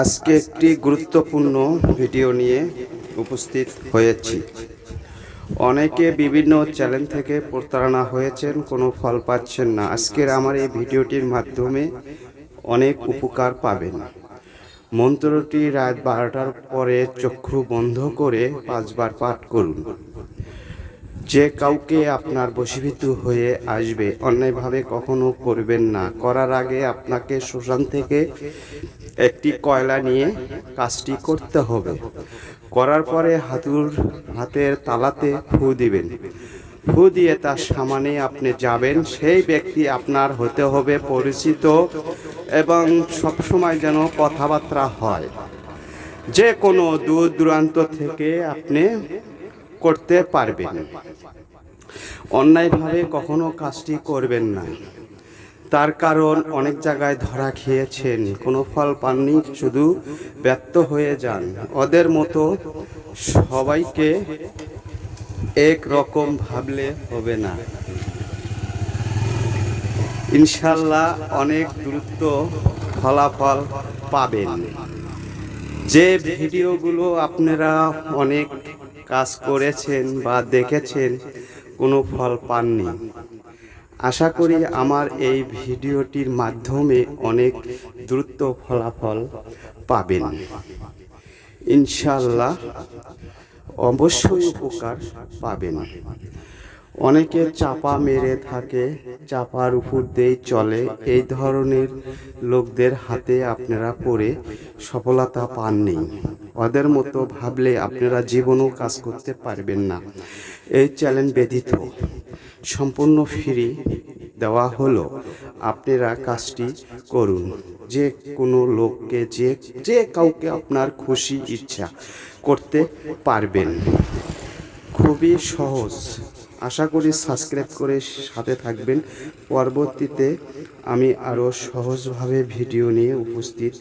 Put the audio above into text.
আজকে একটি গুরুত্বপূর্ণ ভিডিও নিয়ে উপস্থিত হয়েছি। অনেকে বিভিন্ন চ্যানেল থেকে প্রতারণা হয়েছেন, কোনো ফল পাচ্ছেন না। আজকের আমার এই ভিডিওটির মাধ্যমে অনেক উপকার পাবেন। মন্ত্রটি রাত বারোটার পরে চক্ষু বন্ধ করে পাঁচবার পাঠ করুন। যে কাউকে আপনার বশীভূত হয়ে আসবে, অন্যায়ভাবে কখনো করবেন না। করার আগে আপনাকে শ্মশান থেকে একটি কয়লা নিয়ে কাজটি করতে হবে। করার পরে হাতুর হাতের তালাতে ফু দিবেন। ফু দিয়ে তার সামনে আপনি যাবেন। সেই ব্যক্তি আপনার হতে হবে পরিচিত এবং সবসময় যেন কথাবার্তা হয়। যে কোনো দূর দূরান্ত থেকে আপনি করতে পারবেন অন্যায়ভাবে কখনো কাজটি করবেন না। তার কারণ অনেক জায়গায় ধরা খেয়েছেন, কোনো ফল পাননি, শুধু ব্যর্থ হয়ে যান। ওদের মতো সবাইকে এক রকম ভাবলে হবে না। ইনশাল্লাহ অনেক দ্রুত ফলাফল পাবেন। যে ভিডিওগুলো আপনারা অনেক কাজ করেছেন বা দেখেছেন, কোনো ফল পাননি। আশা করি আমার এই ভিডিওটির মাধ্যমে অনেক দ্রুত ফলাফল পাবেন। ইনশাল্লাহ অবশ্যই উপকার পাবেন। অনেকে চাপা মেরে থাকে, চাপার উপর দিয়েই চলে। এই ধরনের লোকদের হাতে আপনারা পড়ে সফলতা পাননি ওদের মতো ভাবলে আপনারা জীবনও কাজ করতে পারবেন না। এই চ্যালেঞ্জ ব্যতীত সম্পূর্ণ ফ্রি দেওয়া হলো। আপনারা কাজটি করুন। যে কোনো লোককে, যে যে কাউকে আপনার খুশি ইচ্ছা করতে পারবেন। খুবই সহজ। আশা করি সাবস্ক্রাইব করে সাথে থাকবেন। পরবর্তীতে আমি আরও সহজভাবে ভিডিও নিয়ে উপস্থিত